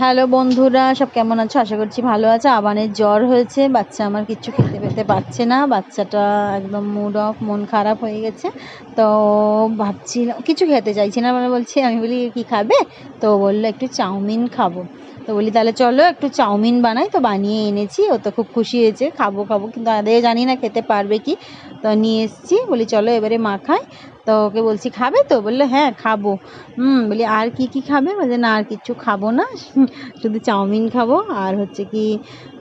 Hello বন্ধুরা, সব কেমন আছো? আশা করছি ভালো আছে। আবানের জ্বর হয়েছে, বাচ্চা আমার কিচ্ছু খেতে পেতে পারছে না। বাচ্চাটা একদম মুড অফ মন খারাপ হয়ে গেছে। তো ভাবছিলাম কিছু খেতে চাইছি না মানে বলছি, আমি বলি, কি খাবে? তো বলল, একটু চাউমিন খাব। তো বলি, তাহলে চলো একটু চাউমিন বানাই। তো বানিয়ে এনেছি। ও তো খুব খুশি হয়েছে। খাব খাব। কিন্তু আদে জানি না খেতে পারবে কি। তো নিয়ে এসেছি। বলি, চলো এবারে মাখাই তো ওকে বলছি, খাবে তো? বলল হ্যাঁ খাব। হুম, বলি, আর কি কি খাবে? বলছে, না, আর কিচ্ছু খাব না। শুধু চাউমিন খাব। আর হচ্ছে কি,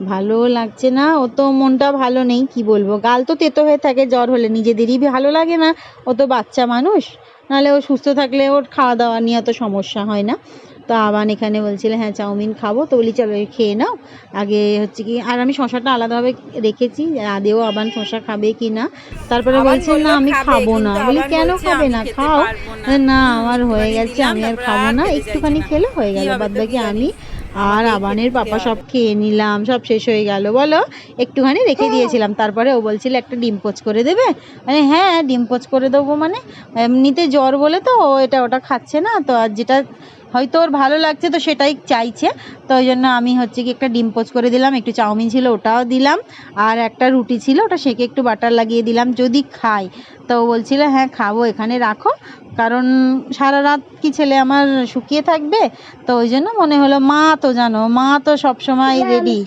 ভালো লাগছে না। ও তো মনটা ভালো নেই, কি বলব। গাল তো তেতো হয়ে থাকে, জ্বর হলে নিজেদেরই ভালো লাগে না। ও তো বাচ্চা মানুষ। নাহলে ও সুস্থ থাকলে ওর খাওয়া দাওয়া নিয়ে অত সমস্যা হয় না। তো আবার এখানে বলছিল হ্যাঁ চাউমিন খাব। তো বলি চলো খেয়ে নাও। আগে হচ্ছে কি আর আমি শশাটা আলাদাভাবে রেখেছি আদেও আবার শশা খাবে কি না। তারপরে বলছিল বলছে না আমি খাব না। বলি কেন খাবে না? খাও। না। আমার হয়ে গেছে আমি আর খাব না। একটুখানি খেলে হয়ে গেল বাদ বাকি আমি আর আবানের পাপা সব খেয়ে নিলাম, সব শেষ হয়ে গেল। বলো, একটুখানি রেখে দিয়েছিলাম। তারপরে ও বলছিল, একটা ডিম পোচ করে দেবে? মানে হ্যাঁ ডিম পোচ করে দেবো মানে এমনিতে জ্বর বলে তো ও এটা ওটা খাচ্ছে না, তো আর যেটা হয়তো ওর ভালো লাগছে তো সেটাই চাইছে। তো ওই জন্য আমি হচ্ছে কি একটা ডিম পোচ করে দিলাম, একটু চাউমিন ছিল ওটাও দিলাম, আর একটা রুটি ছিল, ওটা সেকে একটু বাটার লাগিয়ে দিলাম, যদি খায় তো বলছিল হ্যাঁ খাব, এখানে রাখো। কারণ সারা রাত কি ছেলে আমার শুকিয়ে থাকবে? তো ওই জন্য মনে হলো মা তো জানো মা তো সবসময় রেডি